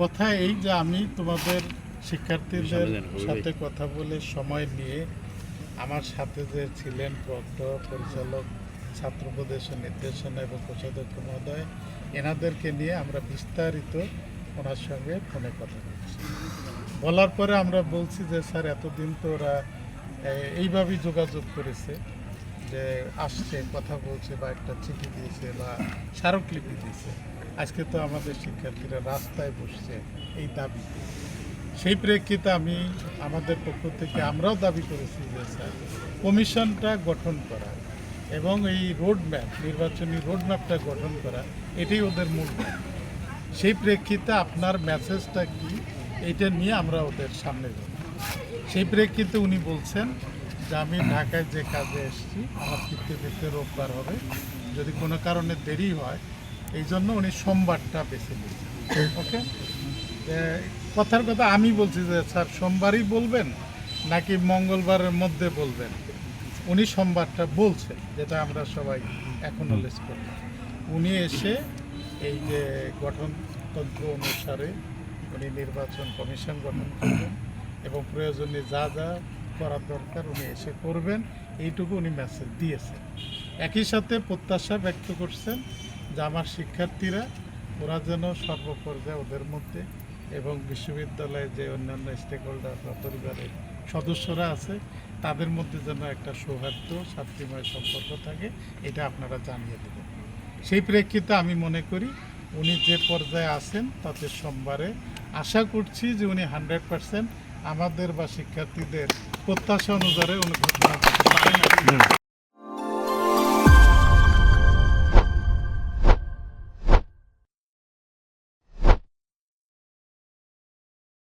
কথা এই যে আমি তোমাদের শিক্ষার্থীদের সাথে কথা বলে সময় নিয়ে আমার সাথে যে ছিলেন প্রক্টর পরিচালক ছাত্র উপদেশ নির্দেশনা এবং কোষাধ্যক্ষ মহোদয় এনাদেরকে নিয়ে আমরা বিস্তারিত ওনার সঙ্গে ফোনে কথা বলছি। বলার পরে আমরা বলছি যে স্যার এতদিন তো ওরা এইভাবেই যোগাযোগ করেছে যে আসছে কথা বলছে বা একটা চিঠি দিয়েছে বা স্মারকলিপি দিয়েছে। আজকে তো আমাদের শিক্ষার্থীরা রাস্তায় বসছে এই দাবি সেই প্রেক্ষিতে আমি আমাদের পক্ষ থেকে আমরাও দাবি করেছি যে, স্যার, কমিশনটা গঠন করা এবং এই রোড ম্যাপ নির্বাচনী রোড ম্যাপটা গঠন করা, এটাই ওদের মূল সেই প্রেক্ষিতে আপনার মেসেজটা কি, এটা নিয়ে আমরা ওদের সামনে যাব। সেই প্রেক্ষিতে উনি বলছেন যে, আমি ঢাকায় যে কাজে এসেছি, আমার ফিরতে ফিরতে রোববার হবে। যদি কোনো কারণে দেরি হয় এই জন্য উনি সোমবারটা বেছে নিয়েছেন। ওকে? কথার কথা আমি বলছি যে, স্যার, সোমবারই বলবেন নাকি মঙ্গলবারের মধ্যে বলবেন? উনি সোমবারটা বলছেন, যেটা আমরা সবাই অ্যাকনোলেজ করি। উনি এসে এই যে গঠনতন্ত্র অনুসারে উনি নির্বাচন কমিশন গঠন করবেন এবং প্রয়োজনে যা যা করার দরকার উনি এসে করবেন, এইটুকু উনি মেসেজ দিয়েছেন। একই সাথে প্রত্যাশা ব্যক্ত করছেন যে আমার শিক্ষার্থীরা, ওরা যেন সর্বপর্যায়ে ওদের মধ্যে এবং বিশ্ববিদ্যালয়ে যে অন্যান্য স্টেক হোল্ডার বা পরিবারের সদস্যরা আছে, তাদের মধ্যে যেন একটা সৌহার্দ্য শান্তিময় সম্পর্ক থাকে, এটা আপনারা জানিয়ে দেবেন। সেই প্রেক্ষিতে আমি মনে করি, উনি যে পর্যায়ে আছেন, তাতে সোমবারে আশা করছি যে উনি হান্ড্রেড পার্সেন্ট আমাদের বা শিক্ষার্থীদের প্রত্যাশা অনুসারে উনি ঘটনা